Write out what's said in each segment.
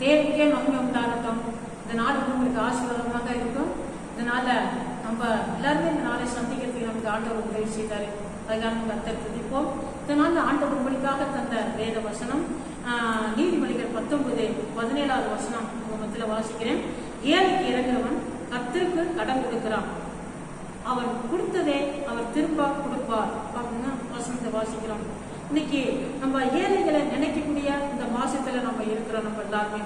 தேவைக்கே மகிமை உண்டாகட்டும். இந்த நாள் உங்களுக்கு ஆசீர்வாதமாக இருக்கும். இதனால நம்ம எல்லாருமே இந்த நாளை சந்திக்கிறதுக்கு நமக்கு ஆண்டவர் உதவி செய்தார். அதுக்காக நம்ம கத்தர் துதிப்போம். இதனால ஆண்டவர் உங்களுக்காக தந்த வேத வசனம் நீதிமொழிகள் பத்தொன்பது பதினேழாவது வசனம் உங்க வாசிக்கிறேன். ஏழைக்கு இறங்குறவன் கத்திற்கு கடன் கொடுக்கிறான். அவன் கொடுத்ததே அவர் திரும்ப கொடுப்பார். அப்படின்னு வசனத்தை வாசிக்கிறோம். இன்னைக்கு நம்ம ஏழைகளை நினைக்கக்கூடிய இந்த மாசத்துல நம்ம இருக்கிறோம் நம்ம எல்லாருமே.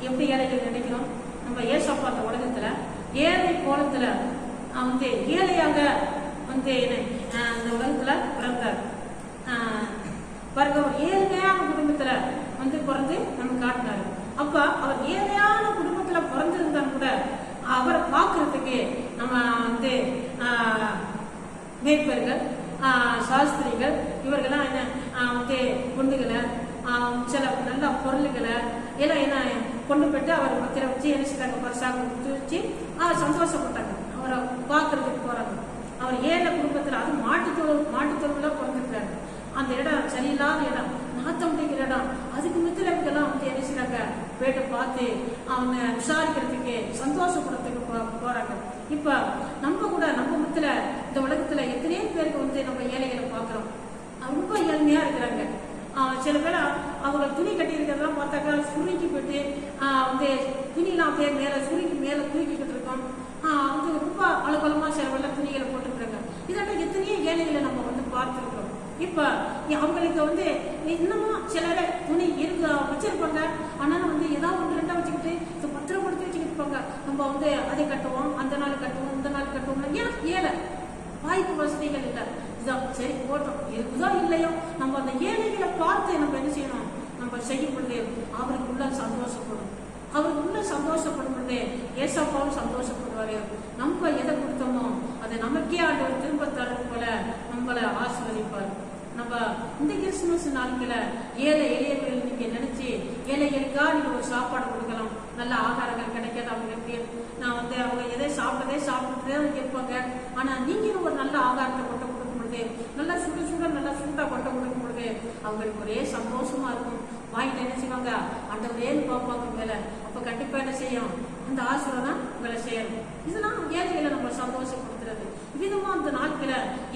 எப்படி ஏழைகள் நினைக்கிறோம்? நம்ம ஏசப்பா அந்த உலகத்துல ஏழை கோலத்துல வந்து ஏழையாக வந்து இந்த உலகத்துல பிறந்தார். அஹ் பாருங்க ஒரு ஏழ்மையான குடும்பத்துல வந்து பிறந்து நம்ம காட்டினாரு. அப்ப அவர் ஏழையான குடும்பத்துல பிறந்திருந்தா கூட அவரை பார்க்கறதுக்கு நம்ம வந்து மேற்பர்கள் சாஸ்திரிகள் இவர்கள்லாம் என்ன? வந்து பொண்ணுகளை சில நல்ல பொருள்களை எல்லாம் என்ன கொண்டு போயிட்டு அவர் மத்தியில வச்சு என்ன செய்றாங்க? பரிசாக வச்சு அவர் சந்தோஷப்பட்டாங்க அவரை பார்க்கறதுக்கு போறாங்க. அவர் ஏழை குடும்பத்தில் அது மாட்டுத்தொழில் மாட்டுத்தொழில பிறந்திருக்காரு. அந்த இடம் சரியில்லாத இடம் நாத்தம் பிடிக்கிற இடம். அதுக்கு மித்தில வந்து என்ன செய்றாங்க? போயிட்டு பார்த்து அவங்க விசாரிக்கிறதுக்கு சந்தோஷப்படுறதுக்கு போ- போறாங்க. இப்ப நம்ம கூட நம்ம மித்தில இந்த உலகத்துல எத்தனையோ பேருக்கு வந்து நம்ம ஏழைகளை பார்க்குறோம். ரொம்ப ஏழ்மையா இருக்கிறாங்க. சில பேர் அவங்க துணி கட்டி இருக்கிறதெல்லாம் பார்த்தாக்கா சுருக்கி போயிட்டு வந்து துணிலாம் பேர் மேலே சுருக்கி மேலே தூக்கிக்கிட்டு இருக்கோம். வந்து ரொம்ப அலுவலமாக சில பேர்லாம் துணிகளை போட்டுருக்குறாங்க. இதெல்லாம் எத்தனையோ ஏழைகளை நம்ம வந்து பார்த்துருக்கோம் இப்போ அவங்களுக்கு வந்து இன்னமும் சிலர் துணி இருக்க வச்சிருப்பாங்க. ஆனாலும் வந்து ஏதாவது ஒன்று ரெண்டாக வச்சுக்கிட்டு பத்திரம் பத்திரப்படுத்தி வச்சுக்கிட்டு இருப்பாங்க. நம்ம வந்து அதை கட்டுவோம் அந்த நாள் கட்டுவோம் இந்த நாள் கட்டுவோம் ஏன்? ஏழை. வாய்ப்பு வசதிகள் இல்லை. இதுதான் சரி போட்டோம் இருக்குதோ இல்லையோ நம்ம அந்த ஏழைகளை பார்த்து நம்ம என்ன செய்யணும்? நம்ம செய்யும் பொழுது அவருக்கு உள்ள சந்தோஷப்படும். அவருக்கு உள்ள சந்தோஷப்படும் பொழுது ஏசப்பாவும் சந்தோஷப்படுவாரு. நம்ம எதை கொடுத்தோமோ அதை நமக்கே ஆண்டவர் திரும்ப தரும் போல நம்மளை ஆசீர்வதிப்பார். நம்ம இந்த கிறிஸ்துமஸ் நாட்கள ஏழை எளியவர்கள் நீங்க நினைச்சு ஏழைகளுக்கா நீங்க ஒரு சாப்பாடு கொடுக்கலாம்? நல்ல ஆகாரங்கள் கிடைக்காது அவங்களுக்கு நான் வந்து அவங்க எதை சாப்பிட்டதே சாப்பிட்டுதான் இருப்பாங்க. ஆனா நீங்க ஒரு நல்ல ஆகாரத்தை கொண்டு கொடுக்கும் பொழுது நல்லா சுட சுட நல்லா சூட்டா கொட்டை கொடுக்கும் பொழுது அவங்களுக்கு ஒரே சந்தோஷமா இருக்கும். வாங்கிட்டு என்ன செய்வாங்க ஆண்டவரேன்னு பார்ப்பாங்க மேலே அப்ப கண்டிப்பா என்ன செய்யும்? அந்த ஆசீர்வாதம் உங்களை செய்யணும் இதெல்லாம் ஏழைகளை நம்ம சந்தோஷப்படுத்துறது. விதமா அந்த நாட்கள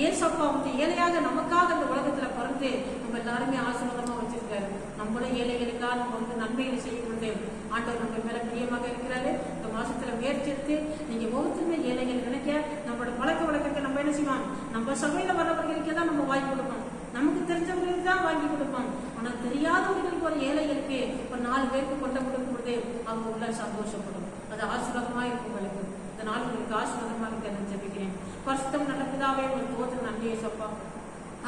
ஏசப்பா வந்து ஏழையாக நமக்காக அந்த உலகத்துல பிறந்து நம்ம எல்லாருமே ஆசீர்வாதமா வச்சிருக்காரு. நம்மளும் ஏழைகளுக்காக நம்ம வந்து நன்மைகளை செய்ய பொழுது ஆண்டவர் நம்ம மேல பிரியமாக இருக்கிறாரு. இந்த மாசத்துல முயற்சி எடுத்து நீங்க ஒவ்வொருத்தருமே ஏழைகள் நினைக்க நம்மளோட பழக்க வழக்கத்தை என்ன செய்வான் நம்ம சபையில வர்றவர்களுக்கே தான் நம்ம வாங்கி கொடுப்போம். நமக்கு தெரிஞ்சவங்களுக்கு தான் வாங்கி கொடுப்போம். ஆனா தெரியாதவர்களுக்கு ஒரு ஏழை இருக்கு. ஒரு நாலு பேருக்கு கொண்ட கொடுக்கும் பொழுது அவங்க உள்ள சந்தோஷப்படும். அது ஆசீர்வாதமா இருக்கும் உங்களுக்கு. இந்த நாள் உங்களுக்கு ஆசீர்வாதமா இருக்க நான் ஜெபிக்கிறேன். பரிசுத்தம் நல்ல பிதாவே ஒரு தோற்று நன்றியை சப்பா.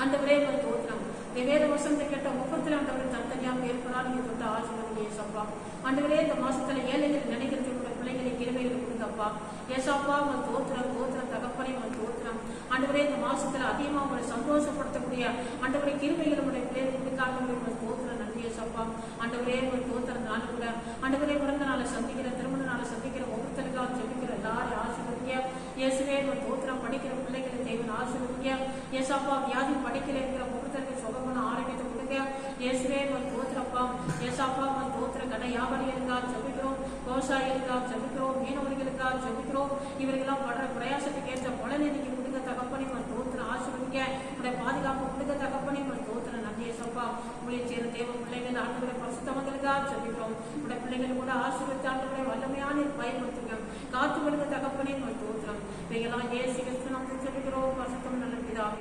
ஆண்டவரே ஒரு தோத்திரம் இந்த வேத வசனத்தை கேட்ட முப்பத்தில் ஆண்டவரை தனித்தனியாக ஏற்படா நீங்க தொட்ட ஆசீர்வாதம் ஏசப்பா ஆண்டவரே இந்த மாசத்துல ஏழைகள் நினைக்கிறது உங்க பிள்ளைகளை கிருமைகள் கொடுத்தப்பா ஏசாப்பா உங்க தோத்திரம் தோத்திரம் தகப்பனை உங்க தோத்திரம் ஆண்டவரே அதிகமா உங்களை சந்தோஷப்படுத்தக்கூடிய ஆண்டவரை கிருமைகளை உடைய பிள்ளைகள் கொடுக்காம உங்க தோத்திரம் நன்றியை ஏசப்பா ஆண்டவரே உங்களை தோத்துற நாள் கூட. ஆண்டவரே பிறந்த நாளை சந்திக்கிற திருமண நாளை சந்திக்கிற ஒவ்வொருத்தருக்காக ஜெபிக்கிற எல்லாரும் ஆசீர்வதிக்க இயேசுவே உங்கள் தோத்திரம் படிக்கிற பிள்ளைகளை தேவன் ஆசீர்வதிக்க ஏசாப்பா வியாதி படிக்கிற இருக்கிற ஒவ்வொருத்தருக்கு சுகமான ஆரோக்கியத்தை கொடுங்க. இயேசுவே உங்கள் தோத்திரப்பா ஏசாப்பா உங்கள் தோத்திர கடை வியாபாரிகளுக்காக ஜெபிக்கிறோம். விவசாயிகளுக்காக ஜெபிக்கிறோம். மீனவர்களுக்காக ஜெபிக்கிறோம். இவர்களெல்லாம் படுற பிரயாசத்துக்கு ஏற்ற பலனை நீங்க கொடுங்க. தகப்பனை உங்க தோத்திரம் ஆசீர்வதிக்க உடைய பாதுகாப்பு கொடுங்க தகப்பனை உங்க தோத்திரம் நன்றி ஏசப்பா உங்களை சேர்ந்த தேவ ஆண்டுகளை பரிசுத்தவங்களுக்காக ஜெபிக்கிறோம் உடைய பிள்ளைகள் கூட ஆசீர்வதித்து ஆண்டுகளை வல்லமையான பயன்படுத்துங்க காத்து கொடுங்க தகப்பனே உங்க தோத்திரம் இவைகளாம் ஏசி கிறிஸ்து நம்ம ஜெபிக்கிறோம் பரிசுத்தம் நல்ல பிதாவே.